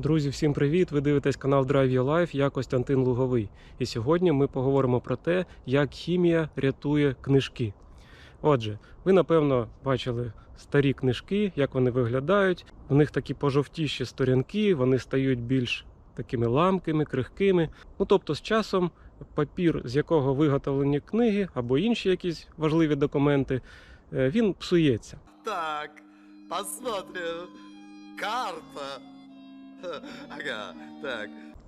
Друзі, всім привіт! Ви дивитесь канал Drive Your Life, я Костянтин Луговий. І сьогодні ми поговоримо про те, як хімія рятує книжки. Отже, ви напевно бачили старі книжки, як вони виглядають. В них такі пожовтіші сторінки, вони стають більш такими ламкими, крихкими. Ну тобто, з часом папір, з якого виготовлені книги або інші якісь важливі документи, е, він псується. Так, посмотрим. Карта.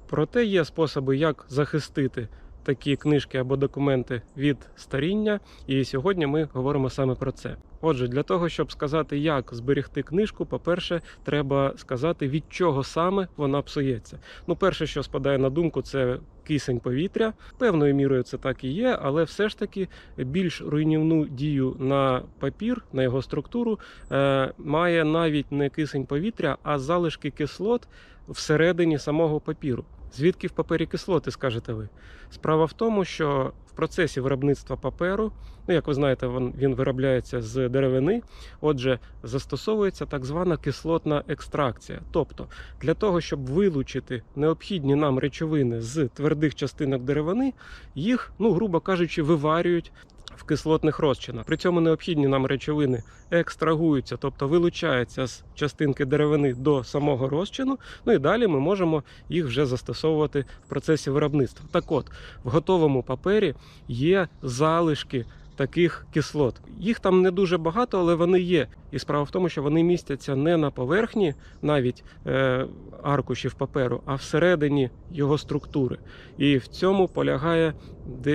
Проте є способи, як захистити такі книжки або документи від старіння, і сьогодні ми говоримо саме про це. Отже, для того, щоб сказати, як зберегти книжку, по-перше, треба сказати, від чого саме вона псується. Ну, перше, що спадає на думку, це кисень повітря. Певною мірою це так і є, але все ж таки більш руйнівну дію на папір, на його структуру, е, має навіть не кисень повітря, а залишки кислот всередині самого папіру. Звідки в папері кислоти, скажете ви? Справа в тому, що в процесі виробництва паперу, ну як ви знаєте, він, виробляється з деревини. Отже, застосовується так звана кислотна екстракція. Тобто, для того, щоб вилучити необхідні нам речовини з твердих частинок деревини, їх, ну грубо кажучи, виварюють в кислотних розчинах. При цьому необхідні нам речовини екстрагуються, тобто вилучаються з частинки деревини до самого розчину. Ну і далі ми можемо їх вже застосовувати в процесі виробництва. Так от, в готовому папері є залишки. Таких кислот. Їх там не дуже багато, але вони є. І справа в тому, що вони містяться не на поверхні навіть е, аркушів паперу, а всередині його структури. І в цьому полягає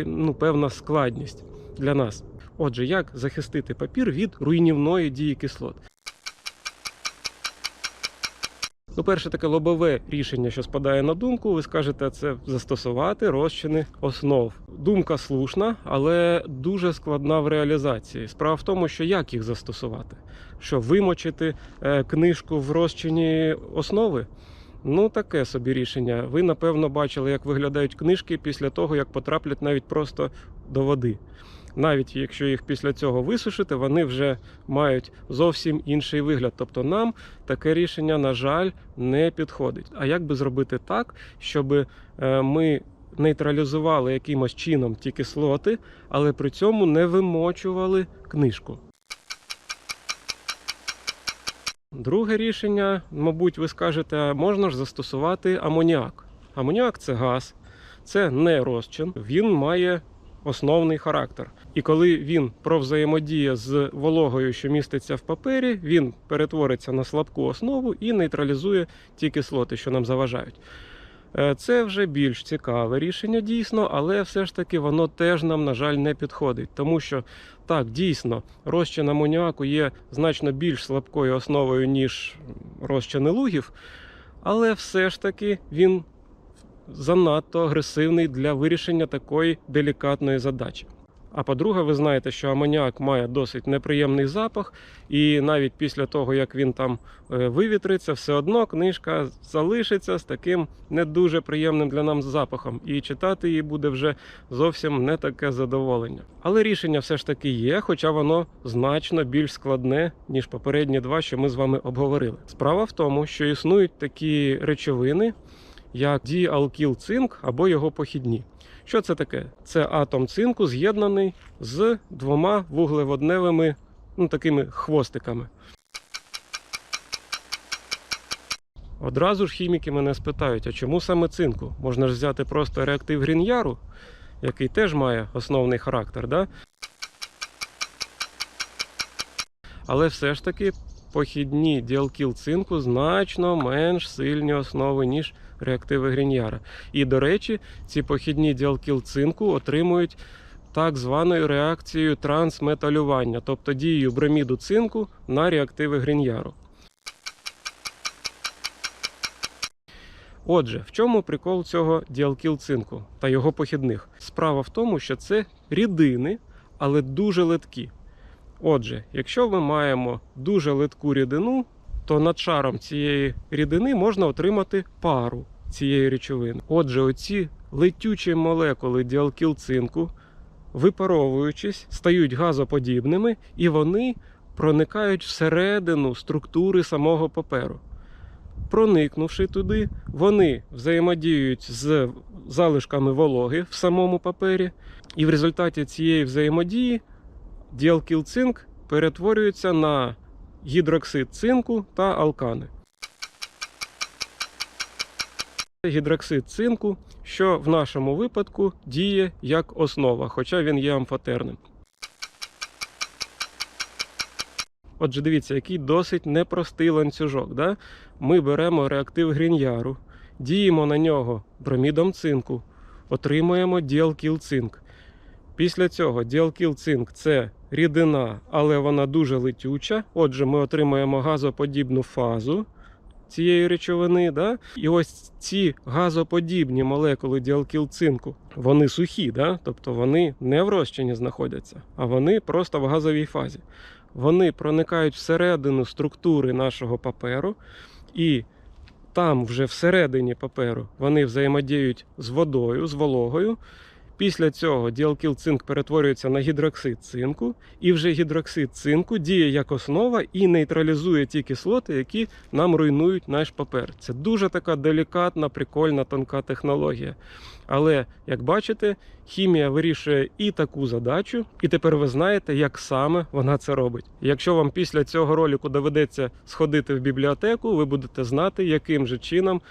ну, певна складність для нас. Отже, як захистити папір від руйнівної дії кислот? Ну, перше таке лобове рішення, що спадає на думку, ви скажете, це застосувати розчини основ. Думка слушна, але дуже складна в реалізації. Справа в тому, що як їх застосувати? Що вимочити е, книжку в розчині основи? Ну, таке собі рішення. Ви, напевно, бачили, як виглядають книжки після того, як потраплять навіть просто до води. Навіть якщо їх після цього висушити, вони вже мають зовсім інший вигляд. Тобто нам таке рішення, на жаль, не підходить. А як би зробити так, щоб е, ми нейтралізували якимось чином ті кислоти, але при цьому не вимочували книжку? Друге рішення, мабуть, ви скажете, можна ж застосувати амоніак. Амоніак це газ, це не розчин, він має основний характер. І коли він провзаємодіє з вологою, що міститься в папері, він перетвориться на слабку основу і нейтралізує ті кислоти, що нам заважають. Е, Це вже більш цікаве рішення дійсно, але все ж таки воно теж нам, на жаль, не підходить. Тому що так, дійсно, розчин амоніаку є значно більш слабкою основою, ніж розчини лугів, але все ж таки він занадто агресивний для вирішення такої делікатної задачі. А по-друге, ви знаєте, що амоніак має досить неприємний запах, і навіть після того, як він там е, вивітриться, все одно книжка залишиться з таким не дуже приємним для нам запахом, і читати її буде вже зовсім не таке задоволення. Але рішення все ж таки є, хоча воно значно більш складне, ніж попередні два, що ми з вами обговорили. Справа в тому, що існують такі речовини, як діалкіл цинк або його похідні. Що це таке? Це атом цинку з'єднаний з двома вуглеводневими ну, такими хвостиками. Одразу ж хіміки мене спитають, а чому саме цинку? Можна ж взяти просто реактив Гріняру, який теж має основний характер, да? Але все ж таки похідні діалкіл цинку значно менш сильні основи, ніж реактиви Гріньяра. І, до речі, ці похідні діалкіл цинку отримують так званою реакцією трансметалювання, тобто дією броміду цинку на реактиви Гріньяру. Отже, в чому прикол цього діалкіл цинку та його похідних? Справа в тому, що це рідини, але дуже литкі. Отже, якщо ми маємо дуже литку рідину, то над шаром цієї рідини можна отримати пару цієї речовини. Отже, оці летючі молекули діалкіл цинку, випаровуючись, стають газоподібними і вони проникають всередину структури самого паперу. проникнувши туди, вони взаємодіють з залишками вологи в самому папері, і в результаті цієї взаємодії діалкілцинк перетворюється на гідроксид цинку та алкани. Гідроксид цинку, що в нашому випадку діє як основа, хоча він є амфотерним. Отже, дивіться, який досить непростий ланцюжок. Да? Ми беремо реактив гріняру, діємо на нього бромідом цинку, отримуємо діалкіл-цинк. Після цього діалкіл-цинк це рідина, але вона дуже летюча. Отже, ми отримуємо газоподібну фазу цієї речовини. Да? І ось ці газоподібні молекули діалкіл-цинку, вони сухі, да? тобто вони не в розчині знаходяться, а вони просто в газовій фазі. Вони проникають всередину структури нашого паперу, і там, вже всередині паперу, вони взаємодіють з водою, з вологою. Після цього діалкіл-цинк перетворюється на гідроксид цинку, і вже гідроксид цинку діє як основа і нейтралізує ті кислоти, які нам руйнують наш папер. Це дуже така делікатна, прикольна, тонка технологія. Але, як бачите, хімія вирішує і таку задачу, і тепер ви знаєте, як саме вона це робить. Якщо вам після цього ролику доведеться сходити в бібліотеку, ви будете знати, яким же чином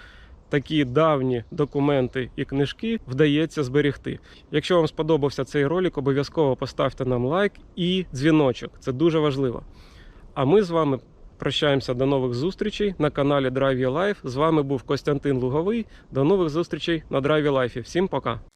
такі давні документи і книжки вдається зберегти. Якщо вам сподобався цей ролик, обов'язково поставте нам лайк і дзвіночок. Це дуже важливо. А ми з вами прощаємося до нових зустрічей на каналі Drive Your Life. З вами був Костянтин Луговий. До нових зустрічей на Drive Your Life. Всім пока!